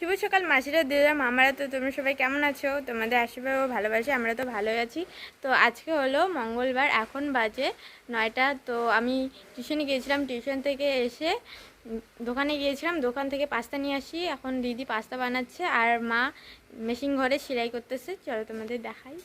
শুভ সকাল, মাসিরা, দিদা, মামারা। তো তোমরা সবাই কেমন আছো? তোমাদের আশীর্বাদ ও ভালোবাসি, আমরা তো ভালোই আছি। তো আজকে হলো মঙ্গলবার, এখন বাজে নয়টা। তো আমি টিউশনে গিয়েছিলাম, টিউশন থেকে এসে দোকানে গিয়েছিলাম, দোকান থেকে পাস্তা নিয়ে আসি। এখন দিদি পাস্তা বানাচ্ছে, আর মা মেশিন ঘরে সেলাই করতেছে। চলো তোমাদের দেখাই।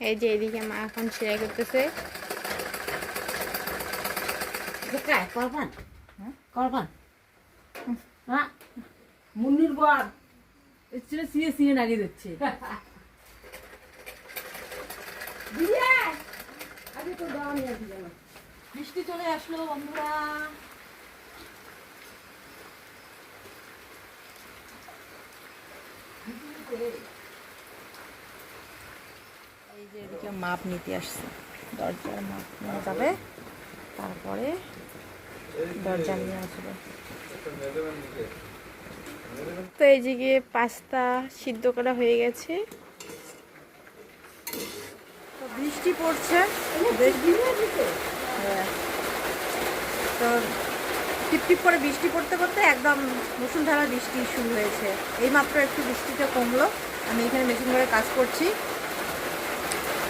এই যে এদিকে মা এখন সেলাই করতেছে। করবান। করবান। না মুন্নির বর। ছিল সিয়ে সিয়ে লাগিয়ে দিচ্ছে। বৃষ্টি চলে আসলো বন্ধুরা। এই যে এদিকে মাপ নিতে আসছে। দরজার মাপ নেওয়া যাবে। তারপরে দরজা নিয়ে আসবে। তো এই দিকে পাস্তা সিদ্ধ করা হয়ে গেছে। তো বৃষ্টি পড়ছে। হ্যাঁ। তো টিপ টিপ করে বৃষ্টি পড়তে পড়তে একদম মুসুলধারা বৃষ্টি শুরু হয়েছে। এই মাত্র একটু বৃষ্টিটা কমলো। আমি এখানে মেশিন করে কাজ করছি।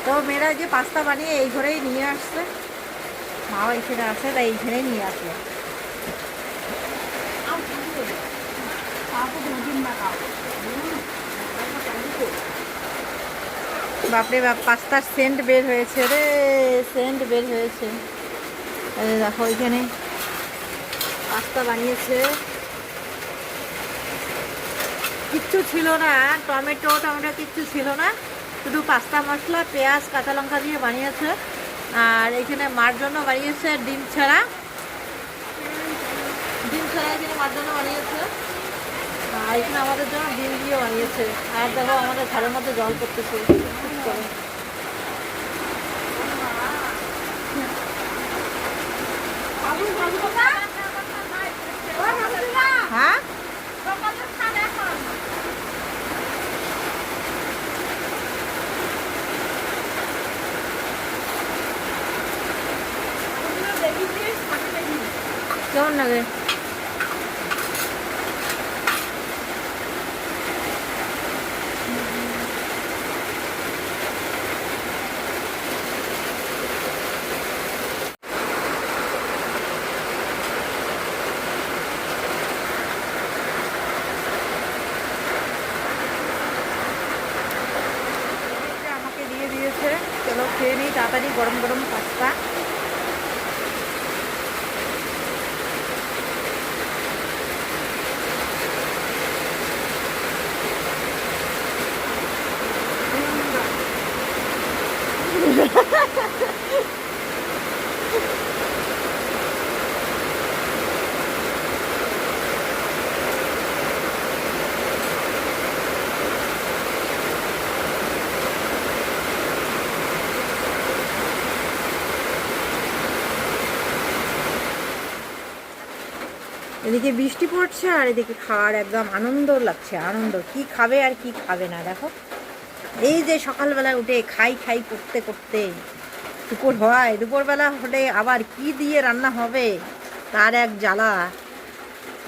তো মেয়েরা যে পাস্তা বানিয়ে এই ঘরেই নিয়ে আসছে। মাও এখানে আসে তাই এইখানেই নিয়ে আসলো। বাপরে বাপ, পাস্তার সেন্ট বের হয়েছে রে সেন্ট বের হয়েছে। দেখো এখানে পাস্তা বানিয়েছে। কিচ্ছু ছিল না, টমেটো টমেটো কিচ্ছু ছিল না। শুধু পাস্তা মশলা পেঁয়াজ কাঁচা লঙ্কা দিয়ে বানিয়েছে। আর এখানে মার জন্য বানিয়েছে ডিম ছাড়া। ডিম ছাড়া এখানে মার জন্য বানিয়েছে। আর এখানে আমাদের জন্য ডিম দিয়ে বানিয়েছে। আর দেখো আমাদের ঘরের মধ্যে জল পড়তেছে। হ্যাঁ? কেমন লাগে এটা আমাকে দিয়ে দিয়েছে। চলো খেয়ে নিই তাড়াতাড়ি গরম গরম পাস্তা এদিকে বৃষ্টি পড়ছে আর এদিকে খাওয়ার একদম আনন্দ লাগছে, আনন্দ। কি খাবে আর কি খাবে না, দেখো? এই যে সকালবেলা উঠে খাই খাই করতে করতে দুপুর হয়, দুপুরবেলা হলে আবার কি দিয়ে রান্না হবে? তার এক জ্বালা।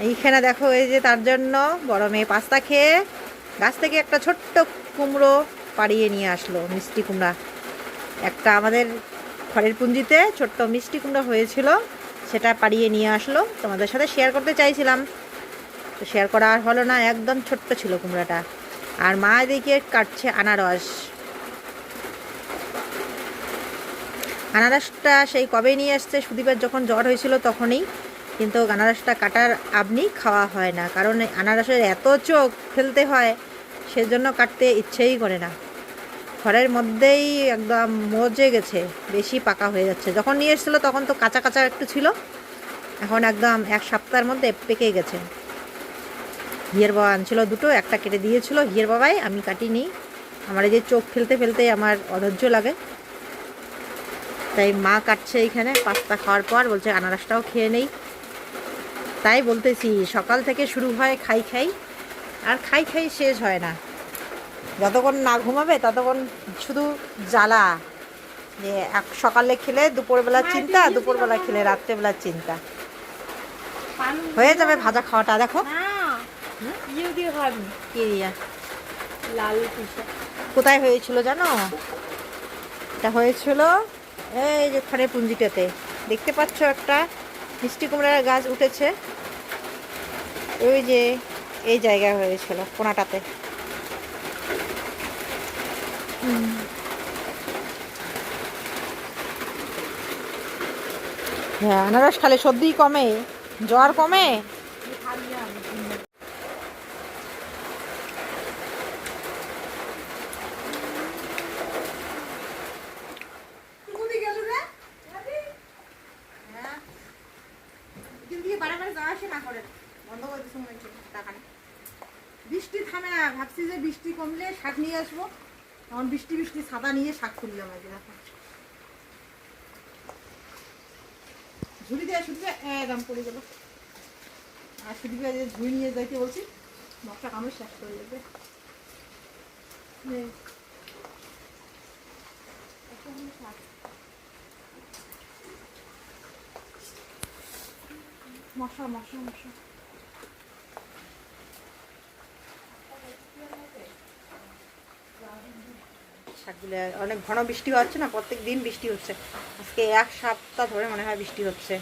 এইখানে দেখো, এই যে তার জন্য বড় মেয়ে পাস্তা খেয়ে গাছ থেকে একটা ছোট্ট কুমড়ো পাড়িয়ে নিয়ে আসলো, মিষ্টি কুমড়া। একটা আমাদের খড়ের পুঞ্জিতে ছোট্ট মিষ্টি কুমড়া হয়েছিল। সেটা পাড়িয়ে নিয়ে আসলো। তোমাদের সাথে শেয়ার করতে চাইছিলাম। তো শেয়ার করা আর হলো না, একদম ছোট্ট ছিল কুমড়াটা। আর মা এদিকে কাটছে আনারস। আনারসটা সেই কবে নিয়ে আসছে, সুদীপের যখন জ্বর হয়েছিল তখনই। কিন্তু আনারসটা কাটার আপনি খাওয়া হয় না। কারণ আনারসের এত চোখ ফেলতে হয়, সেজন্য কাটতে ইচ্ছেই করে না। ঘরের মধ্যেই একদম মজে গেছে, বেশি পাকা হয়ে যাচ্ছে। যখন নিয়ে এসেছিল তখন তো কাঁচা কাঁচা একটু ছিল, এখন একদম এক সপ্তাহের মধ্যে পেকে গেছে। হিয়ের বাবা আনছিল দুটো, একটা কেটে দিয়েছিল, হিয়ের বাবাই, আমি কাটিনি আমার এই যে চোখ ফেলতে ফেলতে আমার অধৈর্য লাগে। তাই মা কাটছে এইখানে, পাস্তা খাওয়ার পর বলছে, আনারসটাও খেয়ে নেই। তাই বলতেছি, সকাল থেকে শুরু হয়, খাই খাই, আর খাই খাই শেষ হয় না। যতক্ষণ না ঘুমাবে ততক্ষণ শুধু জ্বালা। যে এক সকালে খেলে দুপুরবেলা চিন্তা দুপুরবেলা খেলে রাত্রেবেলার চিন্তা। হয়ে যাবে ভাজা খাওয়াটা দেখো। লাল কোথায় হয়েছিল জানো? এটা হয়েছিল এই যে খানে পুঞ্জিটাতে। দেখতে পাচ্ছ একটা মিষ্টি কুমড়ার গাছ উঠেছে। ওই যে এই জায়গায় হয়েছিল কোনাটাতে। হ্যাঁ আনারস খালে সর্দি কমে, জ্বর কমে? বৃষ্টি থামে না, ভাবছি যে বৃষ্টি কমলে শাক নিয়ে আসব। তখন বৃষ্টি বৃষ্টি সাদা নিয়ে শাক তুললাম আজকে দেখো। ঝুড়ি দেয় শুধু একদম পড়ে গেল। আর শুধু যে ঝুড়ি নিয়ে যাইতে বলছি মশা কামড় শেষ করে যাবে। মশা মশা মশা শাকগুলো অনেক ঘন বৃষ্টি হচ্ছে না, প্রত্যেক দিন বৃষ্টি হচ্ছে। আজকে এক সপ্তাহ ধরে মনে হয় বৃষ্টি হচ্ছে।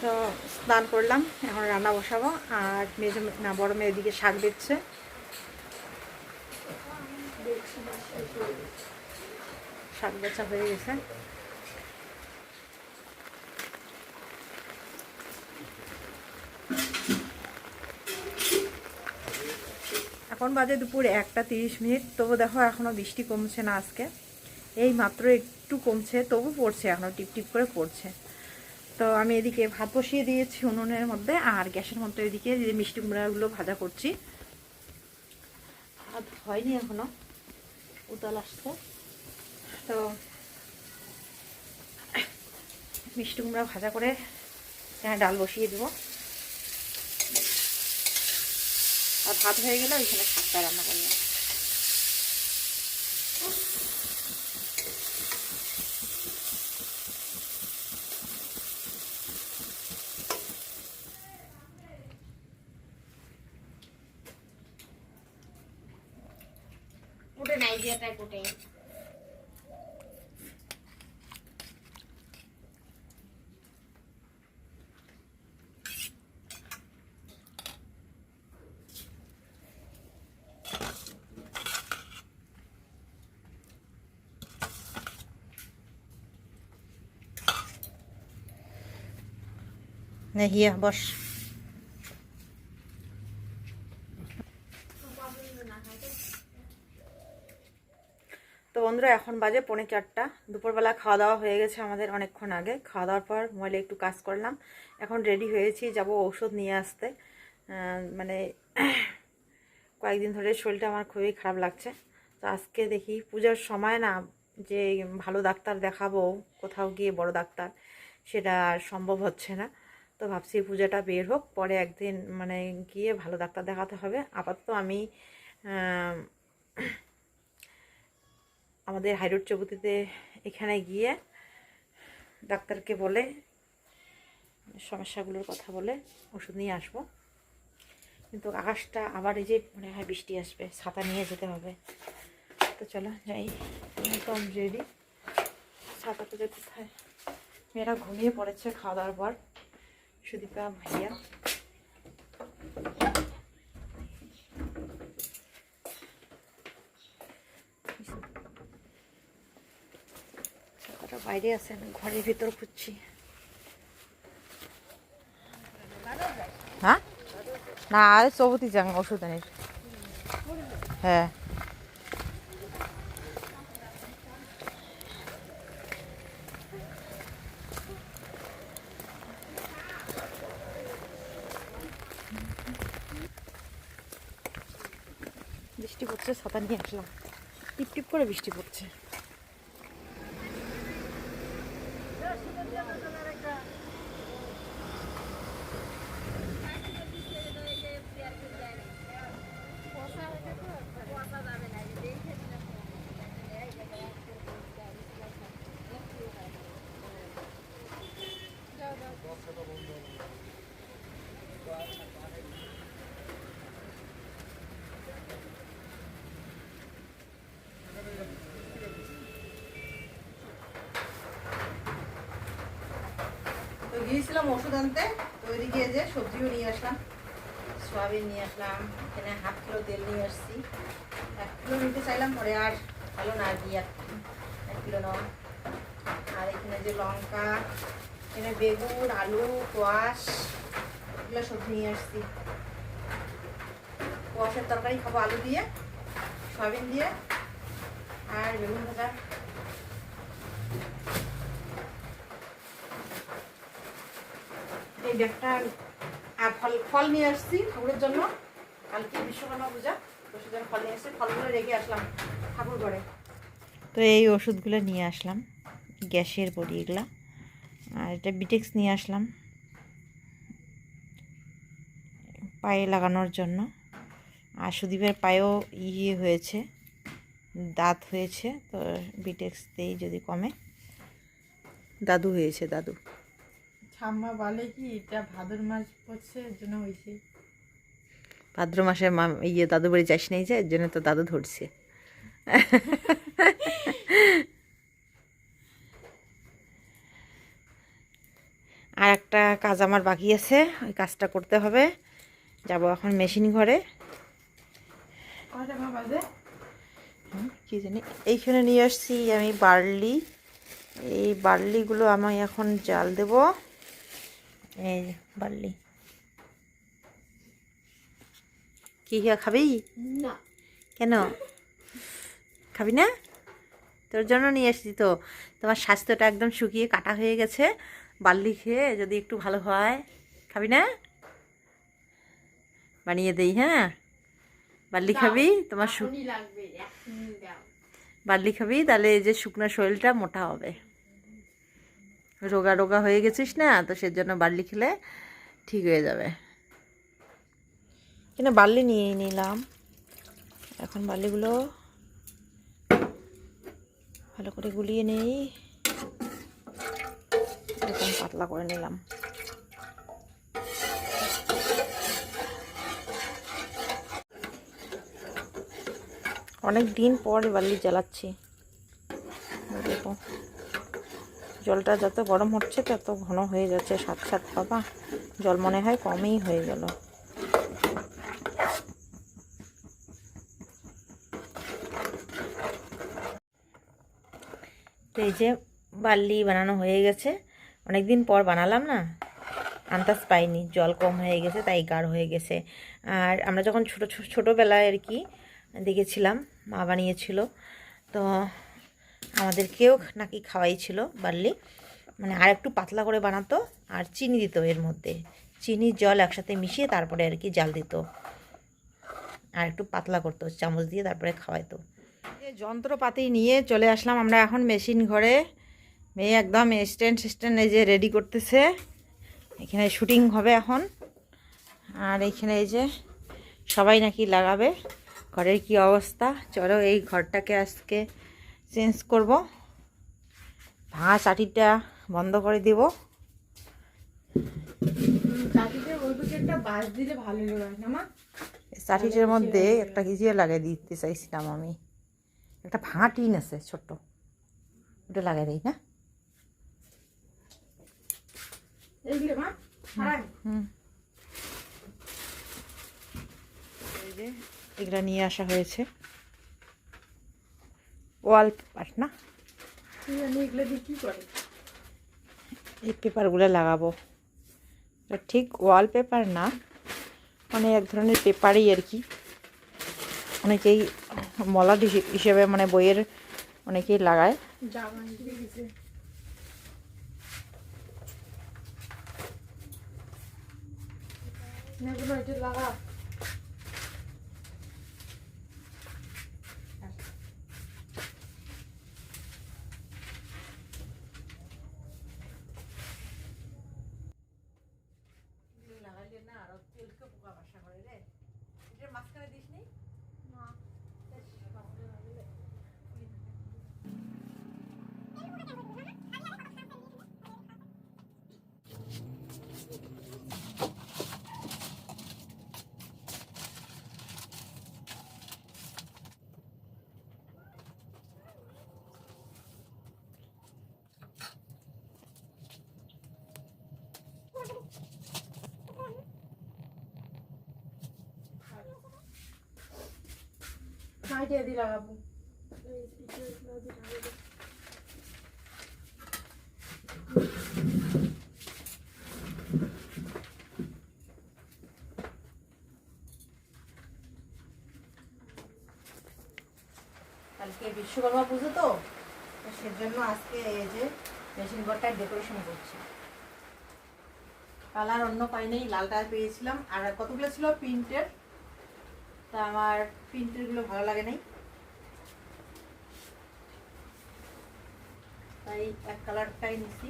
তো স্নান করলাম, এখন রান্না বসাবো, আর মেজো না, বড় মেয়ে দিকে শাক দিচ্ছে শাক বেচা হয়ে গেছে। এখন বাজে দুপুর একটা তিরিশ মিনিট, তবু দেখো এখনও বৃষ্টি কমছে না আজকে। এই মাত্র একটু কমছে, তবু পড়ছে এখনও টিপ টিপ করে পড়ছে। তো আমি এদিকে ভাত বসিয়ে দিয়েছি উনুনের মধ্যে, আর গ্যাসের মধ্যে এদিকে যে মিষ্টি কুমড়াগুলো ভাজা করছি। ভাত হয়নি এখনও উতাল আসছে। তো মিষ্টি কুমড়া ভাজা করে ডাল বসিয়ে দেবো। আর ভাত হয়ে গেলে ওইখানে শাকটা রান্না করলাম। ওটা নাই দিয়াটাই কুটে। হিয়া বস তো বন্ধুরা, এখন বাজে পৌনে চারটা। দুপুরবেলা খাওয়া দাওয়া হয়ে গেছে আমাদের অনেকক্ষণ আগে। খাওয়া দাওয়ার পর মোবাইলে একটু কাজ করলাম। এখন রেডি হয়েছি, যাব ঔষধ নিয়ে আসতে। মানে কয়েকদিন ধরে শরীরটা আমার খুবই খারাপ লাগছে। তো আজকে দেখি পূজার সময় না, যে ভালো ডাক্তার দেখাবো, কোথাও গিয়ে বড় ডাক্তার, সেটা সম্ভব হচ্ছে না। তো ভাবছি পূজাটা বের হোক, পরে একদিন মানে গিয়ে ভালো ডাক্তার দেখাতে হবে। আপাতত আমি আমাদের হাইরোড চবুতিতে এখানে গিয়ে ডাক্তারকে বলে, সমস্যাগুলোর কথা বলে ওষুধ নিয়ে আসব। কিন্তু আকাশটা আবার এই যে মনে হয় বৃষ্টি আসবে, ছাতা নিয়ে যেতে হবে। তো চলো যাই একদম রেডি ছাতাটা যে কোথায় মেয়েরা ঘুমিয়ে পড়েছে খাওয়া দাওয়ার পর। সুদীপা ভাইয়া বাইরে আছে আমি ঘরের ভিতর খুঁজছি হ্যাঁ না আরে চৌবতি যাং ওষুধ আনির হ্যাঁ বৃষ্টি পড়ছে নিয়ে আসলাম। টিপ টিপ করে বৃষ্টি পড়ছে। গিয়েছিলাম ওষুধ আনতে, তো ওইদিকে যে সবজিও নিয়ে আসলাম। সয়াবিন নিয়ে আসলাম, এখানে হাফ কিলো তেল নিয়ে আসছি। এক কিলো নিতে চাইলাম, পরে আর ভালো না আর এক কিলো নেওয়া। আর এখানে যে লঙ্কা, এখানে বেগুন, আলু, কোয়াশ, এগুলো সবজি নিয়ে আসছি। কোয়াশের তরকারি খাব আলু দিয়ে, সয়াবিন দিয়ে, আর বেগুন ভাজা। এই ব্যাগটা আর ফল ফল নিয়ে আসছি ঠাকুরের জন্য। কালকে বিশ্বকর্মা পূজা তো সেজন্য ফল নিয়ে আসছি। ফলগুলো রেখে আসলাম ঠাকুর ঘরে। তো এই ওষুধগুলো নিয়ে আসলাম গ্যাসের বড়ি এগুলা। আর এটা বিটেক্স নিয়ে আসলাম পায়ে লাগানোর জন্য। আর সুদীপের পায়েও ইয়ে হয়েছে দাঁত হয়েছে তো বিটেক্স দিয়েই যদি কমে। দাদু হয়েছে দাদু। ঠাম্মা বলে কি এটা ভাদর মাস পড়ছে এর জন্য হয়েছে। ভাদ্র মাসে মা ইয়ে দাদু বাড়ি যাস নেই যে এর জন্য তো দাদু ধরছে। আর একটা কাজ আমার বাকি আছে ওই কাজটা করতে হবে। যাব এখন মেশিন ঘরে। কি জানি এইখানে নিয়ে আসছি আমি বার্লি। এই বার্লিগুলো আমি এখন জাল দেব। এই বার্লি কি খাবি? না। কেন? খাবি না? তোর জন্য নিয়ে এসেছি তো। তোমার স্বাস্থ্যটা একদম শুকিয়ে কাটা হয়ে গেছে। বার্লি খেয়ে যদি একটু ভালো হয় খাবি না? বানিয়ে দেই হ্যাঁ? বার্লি খাবি? তোমার বার্লি খাবি? তাহলে এই যে শুকনো শরীরটা মোটা হবে। রোগা রোগা হয়ে গেছিস না, তো সেজন্য বার্লি খেলে ঠিক হয়ে যাবে। কিনা বার্লি নিয়ে নিলাম। এখন বার্লিগুলো ভালো করে গুলিয়ে নেই। এরকম পাতলা করে নিলাম। অনেক দিন পর বার্লি জ্বালাচ্ছি দেখো জলটা যত গরম হচ্ছে তত ঘন হয়ে যাচ্ছে, সাত সাত বাবা। জল মনে হয় কমই হয়ে গেল। তো এই যে বার্লি বানানো হয়ে গেছে। অনেক দিন পর বানালাম না, আন্দাজ পাইনি, জল কম হয়ে গেছে, তাই গাঢ় হয়ে গেছে। আর আমরা যখন ছোটো ছোটোবেলায় আর কি দেখেছিলাম, মা বানিয়েছিল। তো আমাদেরকেও নাকি খাওয়াইছিল বার্লি মানে আর একটু পাতলা করে বানাতো আর চিনি দিত এর মধ্যে। চিনি, জল একসাথে মিশিয়ে তারপরে আর কি জাল দিত। আর একটু পাতলা করতো, চামচ দিয়ে তারপরে খাওয়াইতো। যন্ত্রপাতি নিয়ে চলে আসলাম আমরা এখন মেশিন ঘরে। মেয়ে একদম স্ট্যান্ড স্ট্যান্ড এই যে রেডি করতেছে। এখানে শুটিং হবে এখন। আর এইখানে এই যে সবাই নাকি লাগাবে। ঘরের কি অবস্থা? চলো এই ঘরটাকে আজকে চেঞ্জ করব। ভাঙা চাটিটা বন্ধ করে দিব। চাটিটার মধ্যে একটা কিছু লাগিয়ে দিতে চাইছিলাম আমি। একটা ভাঙা টিন আছে ছোট্ট। ওটা লাগাই দিই না? এগুলা নিয়ে আসা হয়েছে। ওয়াল পেপার না তুই আমি এগুলো দিয়ে কী করে এই পেপারগুলো লাগাবো এটা ঠিক ওয়াল পেপার না মানে এক ধরনের পেপারই আর কি অনেকেই মলাট হিসে- হিসেবে মানে বইয়ের অনেকেই লাগায় জামা দিয়ে গেছে এগুলো এটা লাগা দিয়ে দি লাগাবো কালকে বিশ্বকর্মা পুজো তো সেজন্য আজকে এই যে মেশিন ঘরটায় ডেকোরেশন করছি। কালার অন্য পাই নেই লালটা পেয়েছিলাম। আর কতগুলো ছিল? প্রিন্টের। তা আমার প্রিন্টেরগুলো ভালো লাগে নাই। তাই এক কালারটাই নিছি।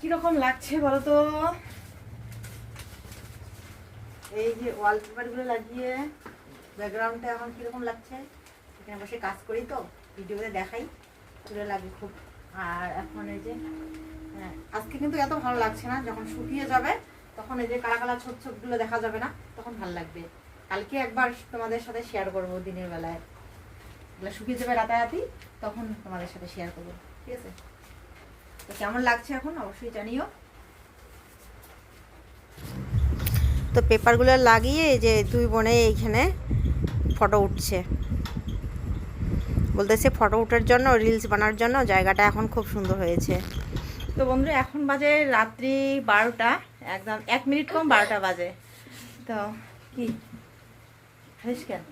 কীরকম লাগছে বলো তো এই যে ওয়াল পেপারগুলো লাগিয়ে ব্যাকগ্রাউন্ডটা এখন কীরকম লাগছে? এখানে বসে কাজ করি তো ভিডিওতে দেখাই। ভালো লাগে খুব। আর এখন এই যে হ্যাঁ, আজকে কিন্তু এত ভালো লাগছে না যখন শুকিয়ে যাবে তখন এই যে কালা কালা ছোট ছোপগুলো দেখা যাবে না তখন ভালো লাগবে। কালকে একবার তোমাদের সাথে শেয়ার করব দিনের বেলায়। এগুলো শুকিয়ে যাবে রাতারাতি তখন তোমাদের সাথে শেয়ার করব ঠিক আছে? তো কেমন লাগছে এখন অবশ্যই জানিও। তো পেপারগুলো লাগিয়ে যে দুই বোনে এইখানে ফটো উঠছে। বলতেছে ফটো ওঠার জন্য রিলস বানার জন্য, জায়গাটা এখন খুব সুন্দর হয়েছে। তো বন্ধুরা, এখন বাজে রাত্রি বারোটা, একদম এক মিনিট কম বারোটা বাজে। তো কি? খাইস কেন?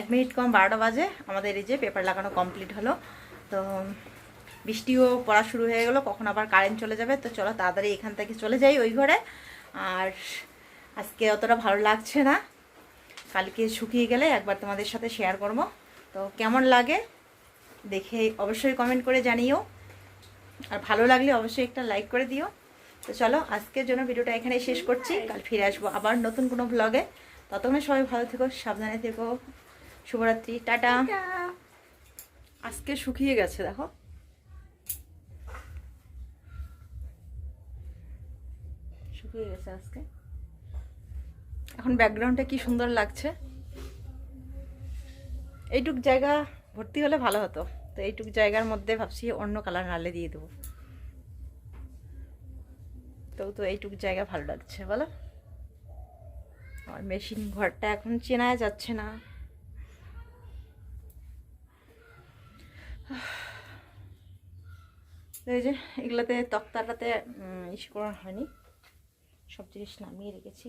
এক মিনিট কম বারোটা বাজে, আমাদের এই যে পেপার লাগানো কমপ্লিট হলো। তো বৃষ্টিও পড়া শুরু হয়ে গেলো, কখন আবার কারেন্ট চলে যাবে? তো চলো তাড়াতাড়ি এখান থেকে চলে যাই ওই ঘরে। আর আজকে অতটা ভালো লাগছে না। কালকে শুকিয়ে গেলে একবার তোমাদের সাথে শেয়ার করব। তো কেমন লাগে দেখে অবশ্যই কমেন্ট করে জানিও। আর ভালো লাগলে অবশ্যই একটা লাইক করে দিও। তো চলো আজকের জন্য ভিডিওটা এখানে শেষ করছি। কাল ফিরে আসব আবার নতুন কোনো ব্লগে ততক্ষণে সবাই ভালো থেকো সাবধানে থেকো। শুভরাত্রি টাটা। আজকে শুকিয়ে গেছে দেখো। শুকিয়ে গেছে আজকে। এখন ব্যাকগ্রাউন্ডটা কি সুন্দর লাগছে? এইটুক জায়গা ভর্তি হলে ভালো হতো। তো এইটুক জায়গার মধ্যে ভাবছি অন্য কালার নালে দিয়ে দেবো। তো তো এইটুক জায়গা ভালো লাগছে, বলো? আমার মেশিন ঘরটা এখন চেনা যাচ্ছে না। এই যে, এগুলোতে, তক্তাটাতে ইস করা হয়নি। সব জিনিস নামিয়ে রেখেছি।